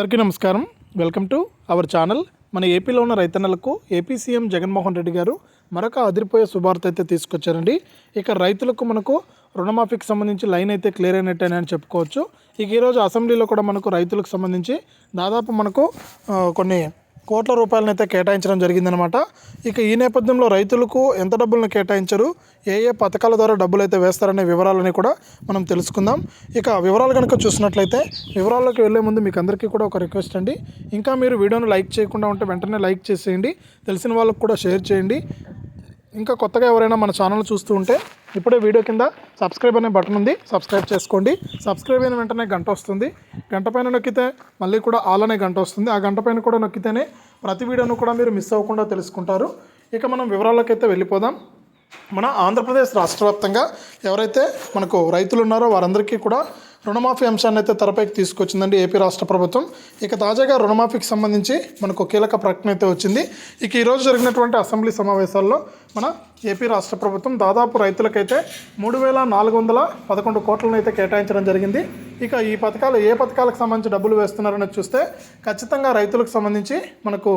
అందరికీ నమస్కారం. Welcome to our channel. మన ఏపీలో ఉన్న రైతన్నలకు ఏపీ సీఎం జగన్మోహన్ రెడ్డి గారు మరొక అదిరిపోయే శుభార్త అయితే తీసుకొచ్చారండి. ఇక రైతులకు మనకు రుణమాఫీకి సంబంధించి లైన్ అయితే క్లియర్ అయినట్టేనని అని చెప్పుకోవచ్చు. ఇక ఈరోజు అసెంబ్లీలో కూడా మనకు రైతులకు సంబంధించి దాదాపు మనకు కొన్ని కోట్ల రూపాయలనైతే కేటాయించడం జరిగిందనమాట. ఇక ఈ నేపథ్యంలో రైతులకు ఎంత డబ్బులను కేటాయించరు? ఏ ఏ పథకాల ద్వారా డబ్బులు అయితే వేస్తారనే వివరాలని కూడా మనం తెలుసుకుందాం. ఇక వివరాలు కనుక చూసినట్లయితే వివరాల్లోకి వెళ్ళే ముందు మీకు అందరికీ కూడా ఒక రిక్వెస్ట్ అండి. ఇంకా మీరు వీడియోను లైక్ చేయకుండా ఉంటే వెంటనే లైక్ చేసేయండి. తెలిసిన వాళ్ళకు కూడా షేర్ చేయండి. ఇంకా కొత్తగా ఎవరైనా మన ఛానల్ చూస్తూ ఉంటే ఇప్పుడే వీడియో కింద సబ్స్క్రైబ్ అనే బటన్ ఉంది. సబ్స్క్రైబ్ చేసుకోండి. సబ్స్క్రైబ్ అయిన వెంటనే గంట వస్తుంది. గంట పైన నొక్కితే మళ్ళీ కూడా ఆల్ అనే గంట వస్తుంది. ఆ గంట పైన కూడా నొక్కితేనే ప్రతి వీడియోను కూడా మీరు మిస్ అవ్వకుండా తెలుసుకుంటారు. ఇక మనం వివరాల్లోకి అయితే వెళ్ళిపోదాం. మన ఆంధ్రప్రదేశ్ రాష్ట్ర వ్యాప్తంగా ఎవరైతే మనకు రైతులు ఉన్నారో వారందరికీ కూడా రుణమాఫీ అంశాన్ని అయితే తెరపైకి తీసుకొచ్చిందండి ఏపీ రాష్ట్ర ప్రభుత్వం. ఇక తాజాగా రుణమాఫీకి సంబంధించి మనకు కీలక ప్రకటన అయితే వచ్చింది. ఇక ఈరోజు జరిగినటువంటి అసెంబ్లీ సమావేశాల్లో మన ఏపీ రాష్ట్ర ప్రభుత్వం దాదాపు రైతులకైతే మూడు వేల నాలుగు వందల పదకొండు కోట్లను అయితే కేటాయించడం జరిగింది. ఇక ఈ పథకాలు ఏ పథకాలకు సంబంధించి డబ్బులు వేస్తున్నారని చూస్తే ఖచ్చితంగా రైతులకు సంబంధించి మనకు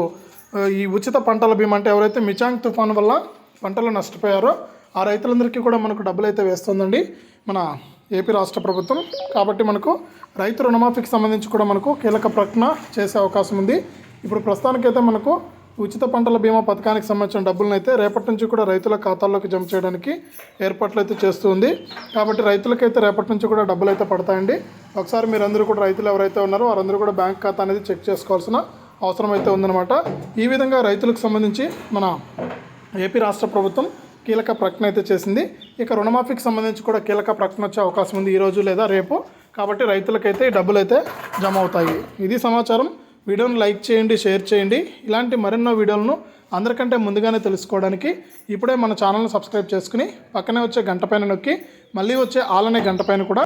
ఈ ఉచిత పంటల బీమా అంటే ఎవరైతే మిచాంగ్ తుఫాన్ వల్ల పంటలు నష్టపోయారో ఆ రైతులందరికీ కూడా మనకు డబ్బులు అయితే వేస్తుందండి. మన ఏపీ రాష్ట్ర ప్రభుత్వం. కాబట్టి మనకు రైతు రుణమాఫీకి సంబంధించి కూడా మనకు కీలక ప్రకటన చేసే అవకాశం ఉంది. ఇప్పుడు ప్రస్తుతానికైతే మనకు ఉచిత పంటల బీమా పథకానికి సంబంధించిన డబ్బులను అయితే రేపటి నుంచి కూడా రైతుల ఖాతాల్లోకి జమ చేయడానికి ఏర్పాట్లు అయితే చేస్తుంది కాబట్టి రైతులకైతే రేపటి నుంచి కూడా డబ్బులు అయితే పడతాయండి. ఒకసారి మీరందరూ కూడా రైతులు ఎవరైతే ఉన్నారో వారందరూ కూడా బ్యాంక్ ఖాతా అనేది చెక్ చేసుకోవాల్సిన అవసరం అయితే ఉందన్నమాట. ఈ విధంగా రైతులకు సంబంధించి మన ఏపీ రాష్ట్ర ప్రభుత్వం కీలక ప్రకటన అయితే చేసింది. ఇక రుణమాఫీకి సంబంధించి కూడా కీలక ప్రకటన వచ్చే అవకాశం ఉంది ఈరోజు లేదా రేపు. కాబట్టి రైతులకైతే ఈ డబ్బులు అయితే జమ అవుతాయి. ఇది సమాచారం. వీడియోను లైక్ చేయండి షేర్ చేయండి. ఇలాంటి మరెన్నో వీడియోలను అందరికంటే ముందుగానే తెలుసుకోవడానికి ఇప్పుడే మన ఛానల్ని సబ్స్క్రైబ్ చేసుకుని పక్కనే వచ్చే గంట పైన నొక్కి మళ్ళీ వచ్చే ఆలనే గంట పైన కూడా